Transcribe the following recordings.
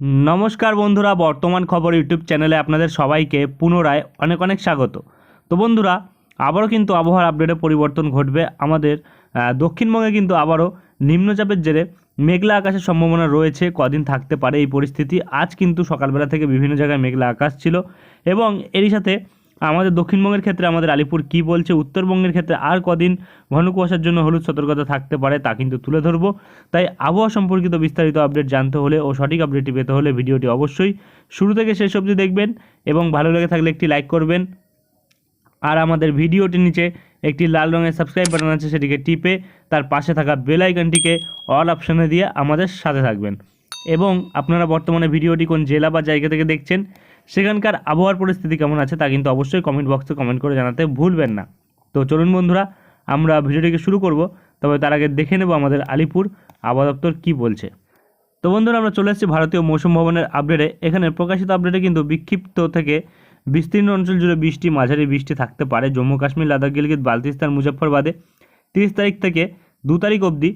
নমস্কার বন্ধুরা, বর্তমান খবর ইউটিউব চ্যানেলে আপনাদের সবাইকে পুনরায় অনেক অনেক স্বাগত। তো বন্ধুরা, আবারও কিন্তু আবহাওয়ার আপডেটে পরিবর্তন ঘটবে আমাদের দক্ষিণবঙ্গে কিন্তু আবারও নিম্নচাপের জেরে মেঘলা আকাশের সম্ভাবনা রয়েছে, কদিন থাকতে পারে এই পরিস্থিতি। আজ কিন্তু সকালবেলা থেকে বিভিন্ন জায়গায় মেঘলা আকাশ ছিল এবং এরই সাথে আমাদের দক্ষিণবঙ্গের ক্ষেত্রে আমাদের আলিপুর কি বলছে? উত্তরবঙ্গের ক্ষেত্রে আর কদিন ঘন কুয়াশার জন্য হলুদ সতর্কতা থাকতে পারে তা কিন্তু তুলে ধরবো। তাই আবহাওয়া সম্পর্কিত বিস্তারিত আপডেট জানতে হলে ও সঠিক আপডেটটি পেতে হলে ভিডিওটি অবশ্যই শুরু থেকে শেষ অবধি দেখবেন এবং ভালো লেগে থাকলে একটি লাইক করবেন। আর আমাদের ভিডিওটির নিচে একটি লাল রঙের সাবস্ক্রাইব বাটন আছে, সেটিকে টিপে তার পাশে থাকা বেল আইকনটিকে অল অপশানে দিয়ে আমাদের সাথে থাকবেন। এবং আপনারা বর্তমানে ভিডিওটি কোন জেলা বা জায়গা থেকে দেখছেন সেখানকার আবহাওয়ার পরিস্থিতি কেমন আছে তা কিন্তু অবশ্যই কমেন্ট বক্সে কমেন্ট করে জানাতে ভুলবেন না। তো চলুন বন্ধুরা, আমরা ভিডিওটিকে শুরু করব, তবে তার আগে দেখে নেব আমাদের আলিপুর আবহাওয়া দপ্তর কী বলছে। তো বন্ধুরা, আমরা চলে এসেছি ভারতীয় মৌসুম ভবনের আপডেটে এখানে প্রকাশিত আপডেটে কিন্তু বিক্ষিপ্ত থেকে বিস্তীর্ণ অঞ্চল জুড়ে বৃষ্টি, মাঝারি বৃষ্টি থাকতে পারে। জম্মু কাশ্মীর, লাদাখ, গিলগিত বালতিস্তান মুজফ্ফরবাদে তিরিশ তারিখ থেকে দু তারিখ অবধি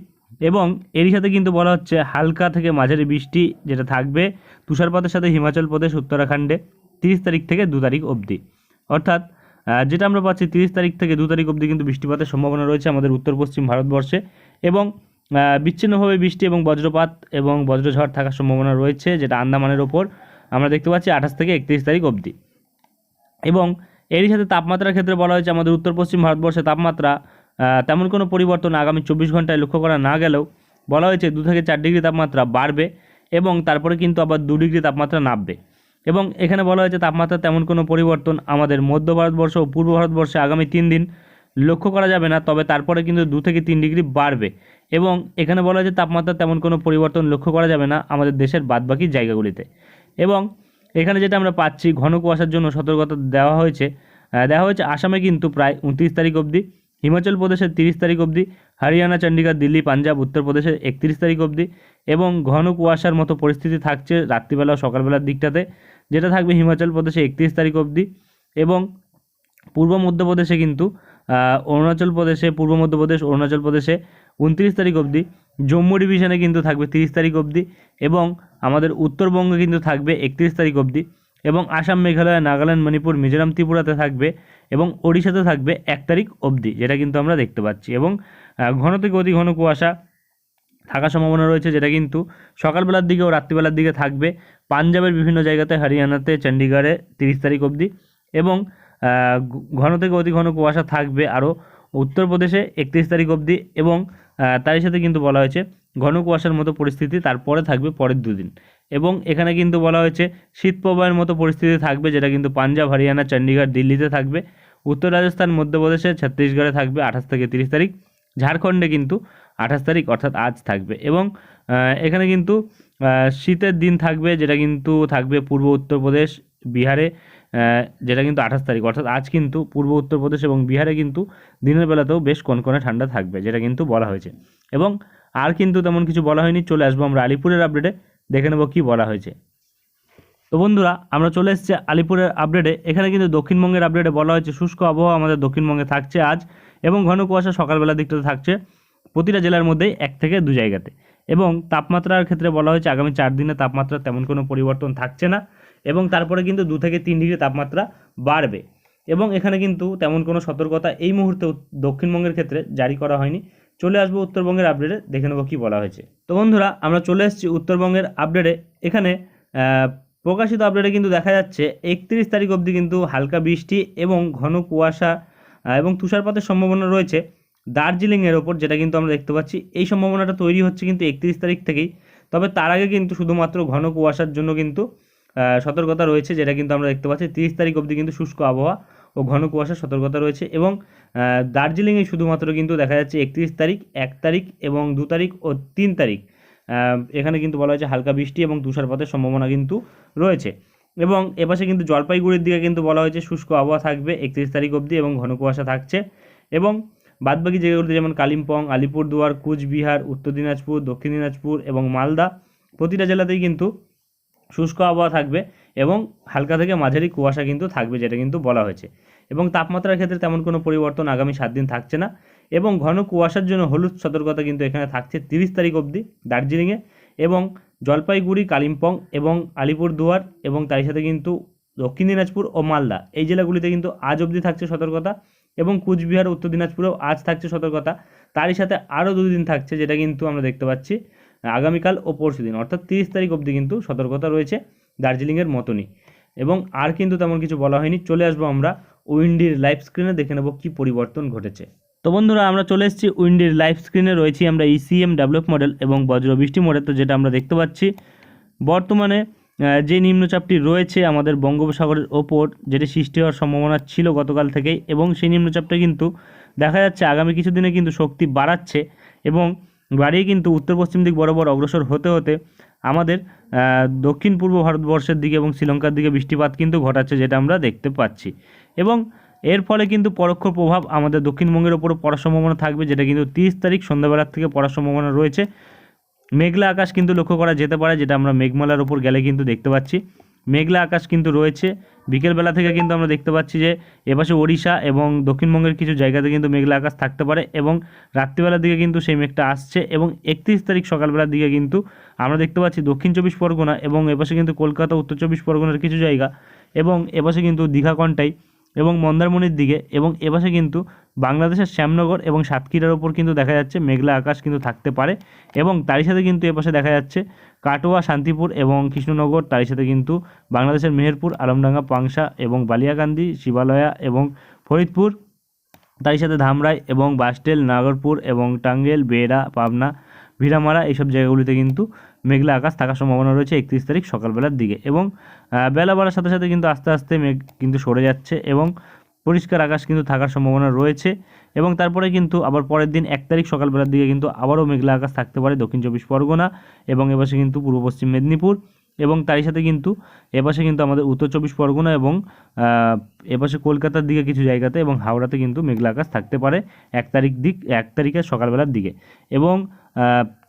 এবং এরই সাথে কিন্তু বলা হচ্ছে হালকা থেকে মাঝারি বৃষ্টি যেটা থাকবে তুষারপাতের সাথে হিমাচল প্রদেশ, উত্তরাখণ্ডে তিরিশ তারিখ থেকে দু তারিখ অবধি। অর্থাৎ যেটা আমরা পাচ্ছি তিরিশ তারিখ থেকে দু তারিখ অবধি কিন্তু বৃষ্টিপাতের সম্ভাবনা রয়েছে আমাদের উত্তর পশ্চিম ভারতবর্ষে এবং বিচ্ছিন্নভাবে বৃষ্টি এবং বজ্রপাত এবং বজ্রঝড় থাকার সম্ভাবনা রয়েছে যেটা আন্দামানের ওপর আমরা দেখতে পাচ্ছি আঠাশ থেকে একত্রিশ তারিখ অবধি। এবং এরই সাথে তাপমাত্রার ক্ষেত্রে বলা হয়েছে আমাদের উত্তর পশ্চিম ভারতবর্ষে তাপমাত্রা তেমন কোনো পরিবর্তন আগামী চব্বিশ ঘন্টায় লক্ষ্য করা না গেলেও বলা হয়েছে দু থেকে চার ডিগ্রি তাপমাত্রা বাড়বে এবং তারপরে কিন্তু আবার দু ডিগ্রি তাপমাত্রা নামবে। এবং এখানে বলা হয়েছে তাপমাত্রা তেমন কোনো পরিবর্তন আমাদের মধ্য ভারতবর্ষ ও পূর্ব ভারতবর্ষে আগামী তিন দিন লক্ষ্য করা যাবে না, তবে তারপরে কিন্তু দু থেকে তিন ডিগ্রি বাড়বে। এবং এখানে বলা হয়েছে তাপমাত্রা তেমন কোনো পরিবর্তন লক্ষ্য করা যাবে না আমাদের দেশের বাদবাকি জায়গাগুলিতে। এবং এখানে যেটা আমরা পাচ্ছি, ঘন কুয়াশার জন্য সতর্কতা দেওয়া হয়েছে। দেওয়া হয়েছে আসামে কিন্তু প্রায় উনত্রিশ তারিখ অবধি। হিমাচল প্রদেশের তিরিশ তারিখ অবধি, হরিয়ানা চণ্ডীগড় দিল্লি, পাঞ্জাব, উত্তরপ্রদেশের একত্রিশ তারিখ অবধি এবং ঘন কুয়াশার মতো পরিস্থিতি থাকছে রাত্রিবেলা ও সকালবেলার দিকটাতে, যেটা থাকবে হিমাচল প্রদেশে একত্রিশ তারিখ অবধি এবং পূর্ব মধ্যপ্রদেশে কিন্তু অরুণাচল প্রদেশে, পূর্ব মধ্যপ্রদেশ, অরুণাচল প্রদেশে উনত্রিশ তারিখ অবধি, জম্মু ডিভিশনে কিন্তু থাকবে তিরিশ তারিখ অবধি এবং আমাদের উত্তরবঙ্গে কিন্তু থাকবে একত্রিশ তারিখ অবধি। এবং আসাম, মেঘালয়, নাগাল্যান্ড, মণিপুর, মিজোরাম, ত্রিপুরাতে থাকবে এবং ওড়িশাতে থাকবে এক তারিখ অবধি, যেটা কিন্তু আমরা দেখতে পাচ্ছি। এবং ঘন থেকে অতি ঘন কুয়াশা থাকার সম্ভাবনা রয়েছে, যেটা কিন্তু সকালবেলার দিকে ও রাত্রিবেলার দিকে থাকবে। পাঞ্জাবের বিভিন্ন জায়গাতে, হরিয়ানাতে চণ্ডীগড়ে তিরিশ তারিখ অবধি এবং ঘন থেকে অতি ঘন কুয়াশা থাকবে আরও উত্তরপ্রদেশে একত্রিশ তারিখ অবধি এবং তারই সাথে কিন্তু বলা হয়েছে, ঘন কুয়াশার মতো পরিস্থিতি তারপরে থাকবে পরের দুদিন। এবং এখানে কিন্তু বলা হয়েছে শীত প্রবাহের মতো পরিস্থিতি থাকবে, যেটা কিন্তু পাঞ্জাব, হরিয়ানা চণ্ডীগড় দিল্লিতে থাকবে। উত্তর রাজস্থান, মধ্যপ্রদেশে ছত্তিশগড়ে থাকবে আঠাশ থেকে তিরিশ তারিখ। ঝাড়খণ্ডে কিন্তু আঠাশ তারিখ, অর্থাৎ আজ থাকবে। এবং এখানে কিন্তু শীতের দিন থাকবে, যেটা কিন্তু থাকবে পূর্ব উত্তরপ্রদেশ বিহারে যেটা কিন্তু আঠাশ তারিখ। অর্থাৎ আজ কিন্তু পূর্ব উত্তরপ্রদেশ এবং বিহারে কিন্তু দিনের বেলাতেও বেশ কনকনে ঠান্ডা থাকবে, যেটা কিন্তু বলা হয়েছে। এবং আর কিন্তু তেমন কিছু বলা হয়নি, চলে আসব আমরা আলিপুরের আপডেটে দেখে নেব কী বলা হয়েছে। তো বন্ধুরা, আমরা চলে এসেছি আলিপুরের আপডেটে এখানে কিন্তু দক্ষিণবঙ্গের আপডেটে বলা হয়েছে, শুষ্ক আবহাওয়া আমাদের দক্ষিণবঙ্গে থাকছে আজ এবং ঘন কুয়াশা সকালবেলার দিকটাতে থাকছে। প্রতিটা জেলার মধ্যেই এক থেকে দু জায়গাতে। এবং তাপমাত্রার ক্ষেত্রে বলা হয়েছে, আগামী চার দিনে তাপমাত্রা তেমন কোনো পরিবর্তন থাকছে না এবং তারপরে কিন্তু দু থেকে তিন ডিগ্রি তাপমাত্রা বাড়বে। এবং এখানে কিন্তু তেমন কোনো সতর্কতা এই মুহূর্তে দক্ষিণবঙ্গের ক্ষেত্রে জারি করা হয়নি। চলে আসব উত্তরবঙ্গের আপডেটে দেখে নেব কী বলা হয়েছে। তো বন্ধুরা, আমরা চলে এসেছি উত্তরবঙ্গের আপডেটে এখানে প্রকাশিত আপডেটে কিন্তু দেখা যাচ্ছে, একত্রিশ তারিখ অবধি কিন্তু হালকা বৃষ্টি এবং ঘন কুয়াশা এবং তুষারপাতের সম্ভাবনা রয়েছে দার্জিলিংয়ের ওপর, যেটা কিন্তু আমরা দেখতে পাচ্ছি। এই সম্ভাবনাটা তৈরি হচ্ছে কিন্তু একত্রিশ তারিখ থেকেই। তবে তার আগে কিন্তু শুধুমাত্র ঘন কুয়াশার জন্য কিন্তু সতর্কতা রয়েছে, যেটা কিন্তু আমরা দেখতে পাচ্ছি। তিরিশ তারিখ অবধি কিন্তু শুষ্ক আবহাওয়া ও ঘন কুয়াশার সতর্কতা রয়েছে এবং দার্জিলিংয়ে শুধুমাত্র কিন্তু দেখা যাচ্ছে একত্রিশ তারিখ, এক তারিখ এবং দু তারিখ ও তিন তারিখ। এখানে কিন্তু বলা হয়েছে হালকা বৃষ্টি এবং তুষারপাতের সম্ভাবনা কিন্তু রয়েছে। এবং এপাশে কিন্তু জলপাইগুড়ির দিকে কিন্তু বলা হয়েছে শুষ্ক আবহাওয়া থাকবে একত্রিশ তারিখ অবধি এবং ঘন কুয়াশা থাকছে। এবং বাদবাকি জায়গাগুলিতে যেমন কালিম্পং, আলিপুরদুয়ার, কুচবিহার, উত্তর দিনাজপুর, দক্ষিণ দিনাজপুর এবং মালদা, প্রতিটা জেলাতেই কিন্তু শুষ্ক আবহাওয়া থাকবে এবং হালকা থেকে মাঝারি কুয়াশা কিন্তু থাকবে, যেটা কিন্তু বলা হয়েছে। এবং তাপমাত্রার ক্ষেত্রে তেমন কোনো পরিবর্তন আগামী সাত দিন থাকছে না। এবং ঘন কুয়াশার জন্য হলুদ সতর্কতা কিন্তু এখানে থাকছে তিরিশ তারিখ অবধি দার্জিলিংয়ে। এবং জলপাইগুড়ি, কালিম্পং এবং আলিপুরদুয়ার এবং তার সাথে কিন্তু দক্ষিণ দিনাজপুর ও মালদা, এই জেলাগুলিতে কিন্তু আজ অবধি থাকছে সতর্কতা। এবং কুচবিহার, উত্তর দিনাজপুরেও আজ থাকছে সতর্কতা। তারই সাথে আরও দুদিন থাকছে, যেটা কিন্তু আমরা দেখতে পাচ্ছি। আগামীকাল ও পরশু দিন, অর্থাৎ তিরিশ তারিখ অবধি কিন্তু সতর্কতা রয়েছে দার্জিলিংয়ের মতনই। এবং আর কিন্তু তেমন কিছু বলা হয়নি। চলে আসব আমরা উইন্ডির লাইভ স্ক্রিনে, দেখে নেব কী পরিবর্তন ঘটেছে। তো বন্ধুরা, আমরা চলে এসেছি উইন্ডির লাইভ স্ক্রিনে, রয়েছি আমরা ইসিএম ডেভেলপ মডেল এবং বজ্র বৃষ্টি মডেল তো যেটা আমরা দেখতে পাচ্ছি, বর্তমানে যে নিম্নচাপটি রয়েছে আমাদের বঙ্গোপসাগরের ওপর, যেটি সৃষ্টি হওয়ার সম্ভাবনা ছিল গতকাল থেকেই, এবং সেই নিম্নচাপটা কিন্তু দেখা যাচ্ছে আগামী কিছুদিনে কিন্তু শক্তি বাড়াচ্ছে এবং বাড়িয়ে কিন্তু উত্তর পশ্চিম দিক বরাবর অগ্রসর হতে হতে আমাদের দক্ষিণ পূর্ব ভারতবর্ষের দিকে এবং শ্রীলঙ্কার দিকে বৃষ্টিপাত কিন্তু ঘটাচ্ছে যেটা আমরা দেখতে পাচ্ছি। এবং এর ফলে কিন্তু পরোক্ষ প্রভাব আমাদের দক্ষিণবঙ্গের ওপরও পড়ার সম্ভাবনা থাকবে, যেটা কিন্তু তিরিশ তারিখ সন্ধ্যাবেলার থেকে পড়ার সম্ভাবনা রয়েছে। মেঘলা আকাশ কিন্তু লক্ষ্য করা যেতে পারে, যেটা আমরা মেঘমালার ওপর গেলে কিন্তু দেখতে পাচ্ছি। মেঘলা আকাশ কিন্তু রয়েছে। বিকেলবেলা থেকে কিন্তু আমরা দেখতে পাচ্ছি যে, এপাশে ওড়িশা এবং দক্ষিণবঙ্গের কিছু জায়গাতে কিন্তু মেঘলা আকাশ থাকতে পারে এবং রাত্রিবেলার দিকে কিন্তু সেই মেঘটা আসছে এবং একত্রিশ তারিখ সকালবেলার দিকে কিন্তু আমরা দেখতে পাচ্ছি দক্ষিণ চব্বিশ পরগনা এবং এপাশে কিন্তু কলকাতা, উত্তর চব্বিশ পরগনার কিছু জায়গা এবং এপাশে কিন্তু দীঘা দীঘাকণ্টাই এবং মন্দারমণির দিকে এবং এপাশে কিন্তু বাংলাদেশের শ্যামনগর এবং সাতক্ষীরার ওপর কিন্তু দেখা যাচ্ছে মেঘলা আকাশ কিন্তু থাকতে পারে এবং তারই সাথে কিন্তু এপাশে দেখা যাচ্ছে কাটোয়া, শান্তিপুর এবং কৃষ্ণনগর। তারই সাথে কিন্তু বাংলাদেশের মেহেরপুর আলমডাঙ্গা পাংশা এবং বালিয়াকান্দি, শিবালয়া এবং ফরিদপুর। তারই সাথে ধামরাই এবং বাসটেল নাগরপুর এবং টাঙ্গেল, বেড়া, পাবনা, ভিড়ামারা এইসব জায়গাগুলিতে কিন্তু মেঘলা আকাশ থাকার সম্ভাবনা রয়েছে একত্রিশ তারিখ সকালবেলার দিকে এবং বেলা বাড়ার সাথে সাথে কিন্তু আস্তে আস্তে মেঘ কিন্তু সরে যাচ্ছে এবং পরিষ্কার আকাশ কিন্তু থাকার সম্ভাবনা রয়েছে এবং তারপরে কিন্তু আবার পরের দিন এক তারিখ সকালবেলার দিকে কিন্তু আবারও মেঘলা আকাশ থাকতে পারে দক্ষিণ চব্বিশ পরগনা এবং এপাশে কিন্তু পূর্ব পশ্চিম মেদিনীপুর এবং তারই সাথে কিন্তু এপাশে কিন্তু আমাদের উত্তর চব্বিশ পরগনা এবং এপাশে কলকাতার দিকে কিছু জায়গাতে এবং হাওড়াতে কিন্তু মেঘলা আকাশ থাকতে পারে এক তারিখ দিক, এক তারিখের সকালবেলার দিকে এবং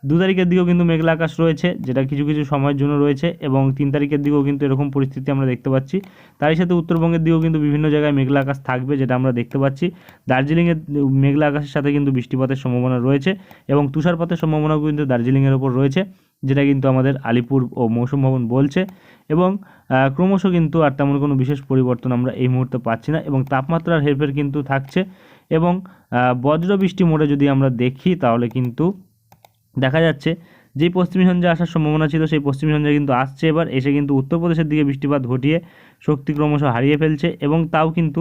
দু তারিখের দিকেও কিন্তু মেঘলা আকাশ রয়েছে, যেটা কিছু কিছু সময়ের জন্য রয়েছে এবং তিন তারিখের দিকেও কিন্তু এরকম পরিস্থিতি আমরা দেখতে পাচ্ছি। তারই সাথে উত্তরবঙ্গের দিকেও কিন্তু বিভিন্ন জায়গায় মেঘলা আকাশ থাকবে, যেটা আমরা দেখতে পাচ্ছি। দার্জিলিংয়ের মেঘলা আকাশের সাথে কিন্তু বৃষ্টিপাতের সম্ভাবনা রয়েছে এবং তুষারপাতের সম্ভাবনাও কিন্তু দার্জিলিংয়ের ওপর রয়েছে, যেটা কিন্তু আমাদের আলিপুর ও মৌসুম ভবন বলছে। এবং ক্রমশ কিন্তু আর তেমন কোনো বিশেষ পরিবর্তন আমরা এই মুহূর্তে পাচ্ছি না এবং তাপমাত্রার হেরফের কিন্তু থাকছে এবং বজ্র বৃষ্টি মোড়ে যদি আমরা দেখি তাহলে কিন্তু দেখা যাচ্ছে যে পশ্চিমী সঞ্জে আসার সম্ভাবনা ছিল, সেই পশ্চিমী সঞ্জে কিন্তু আসছে এবার। এসে কিন্তু উত্তরপ্রদেশের দিকে বৃষ্টিপাত ঘটিয়ে শক্তি ক্রমশ হারিয়ে ফেলছে এবং তাও কিন্তু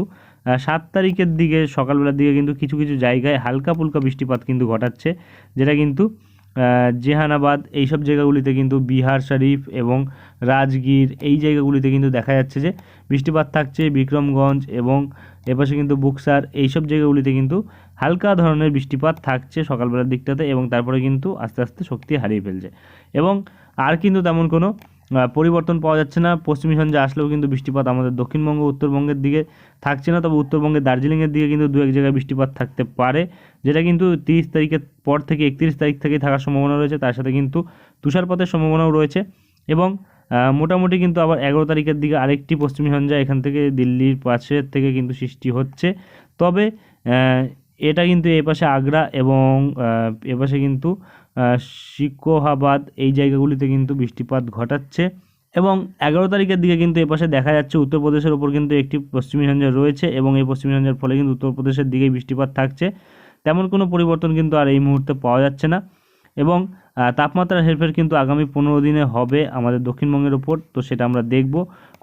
সাত তারিখের দিকে সকালবেলার দিকে কিন্তু কিছু কিছু জায়গায় হালকা ফুলকা বৃষ্টিপাত কিন্তু ঘটাচ্ছে, যেটা কিন্তু জেহানাবাদ, এইসব জায়গাগুলিতে কিন্তু বিহার শরীফ এবং রাজগীর এই জায়গাগুলিতে কিন্তু দেখা যাচ্ছে যে বৃষ্টিপাত থাকছে, বিক্রমগঞ্জ এবং এপাশে কিন্তু বুকসার এইসব জায়গাগুলিতে কিন্তু হালকা ধরনের বৃষ্টিপাত থাকছে সকালবেলার দিকটাতে এবং তারপরে কিন্তু আস্তে আস্তে শক্তি হারিয়ে ফেলছে। এবং আর কিন্তু তেমন কোনো পরিবর্তন পাওয়া যাচ্ছে না। পশ্চিমী সঞ্জে আসলেও কিন্তু বৃষ্টিপাত আমাদের দক্ষিণবঙ্গ, উত্তরবঙ্গের দিকে থাকছে না। তবে উত্তরবঙ্গের দার্জিলিংয়ের দিকে কিন্তু দু এক জায়গায় বৃষ্টিপাত থাকতে পারে, যেটা কিন্তু তিরিশ তারিখের পর থেকে একত্রিশ তারিখ থেকেই থাকার সম্ভাবনা রয়েছে। তার সাথে কিন্তু তুষারপাতের সম্ভাবনাও রয়েছে এবং মোটামুটি কিন্তু আবার এগারো তারিখের দিকে আরেকটি পশ্চিমী সঞ্জা এখান থেকে দিল্লির পাশের থেকে কিন্তু সৃষ্টি হচ্ছে। তবে এটা কিন্তু এপাশে আগ্রা এবং এপাশে কিন্তু আহ, সিকোহাবাদ এই জায়গাগুলিতে কিন্তু বৃষ্টিপাত ঘটাচ্ছে এবং এগারো তারিখের দিকে কিন্তু এপাশে দেখা যাচ্ছে উত্তরপ্রদেশের ওপর কিন্তু একটি পশ্চিমী ঝঞ্ঝা রয়েছে এবং এই পশ্চিমী ঝঞ্ঝার ফলে কিন্তু উত্তরপ্রদেশের দিকেই বৃষ্টিপাত থাকছে। তেমন কোনো পরিবর্তন কিন্তু আর এই মুহূর্তে পাওয়া যাচ্ছে না এবং তাপমাত্রার হেরফের কিন্তু আগামী পনেরো দিনে হবে আমাদের দক্ষিণবঙ্গের ওপর তো সেটা আমরা দেখব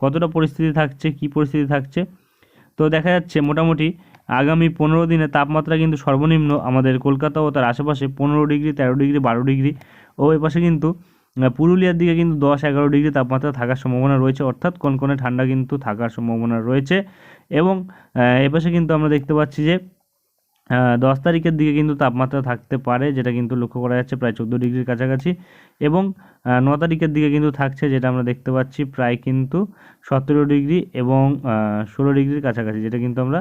কতটা পরিস্থিতি থাকছে কি পরিস্থিতি থাকছে। তো দেখা যাচ্ছে মোটামুটি আগামী পনেরো দিনে তাপমাত্রা কিন্তু সর্বনিম্ন আমাদের কলকাতা ও তার আশেপাশে পনেরো ডিগ্রি, তেরো ডিগ্রি, বারো ডিগ্রি ও এপাশে কিন্তু পুরুলিয়ার দিকে কিন্তু দশ, এগারো ডিগ্রি তাপমাত্রা থাকার সম্ভাবনা রয়েছে। অর্থাৎ কনকনে ঠান্ডা কিন্তু থাকার সম্ভাবনা রয়েছে এবং এপাশে কিন্তু আমরা দেখতে পাচ্ছি যে দশ তারিখের দিকে কিন্তু তাপমাত্রা থাকতে পারে, যেটা কিন্তু লক্ষ্য করা যাচ্ছে প্রায় চোদ্দ ডিগ্রির কাছাকাছি এবং ন তারিখের দিকে কিন্তু থাকছে যেটা আমরা দেখতে পাচ্ছি প্রায় কিন্তু সতেরো ডিগ্রি এবং ষোলো ডিগ্রির কাছাকাছি, যেটা কিন্তু আমরা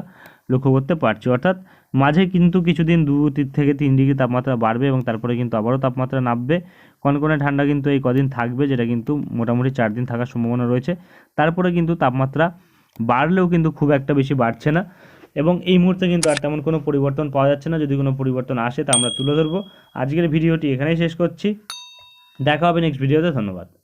লক্ষ্য করতে পারছি। অর্থাৎ মাঝে কিন্তু কিছুদিন দু থেকে তিন ডিগ্রি তাপমাত্রা বাড়বে এবং তারপরে কিন্তু আবারও তাপমাত্রা নামবে। কনকনে ঠান্ডা কিন্তু এই কদিন থাকবে, যেটা কিন্তু মোটামুটি চার দিন থাকার সম্ভাবনা রয়েছে। তারপরে কিন্তু তাপমাত্রা বাড়লেও কিন্তু খুব একটা বেশি বাড়ছে না এবং এই মুহূর্তে কিন্তু আর তেমন কোনো পরিবর্তন পাওয়া যাচ্ছে না। যদি কোনো পরিবর্তন আসে তা আমরা তুলে ধরবো। আজকের ভিডিওটি এখানেই শেষ করছি। দেখা হবে নেক্সট ভিডিওতে ধন্যবাদ।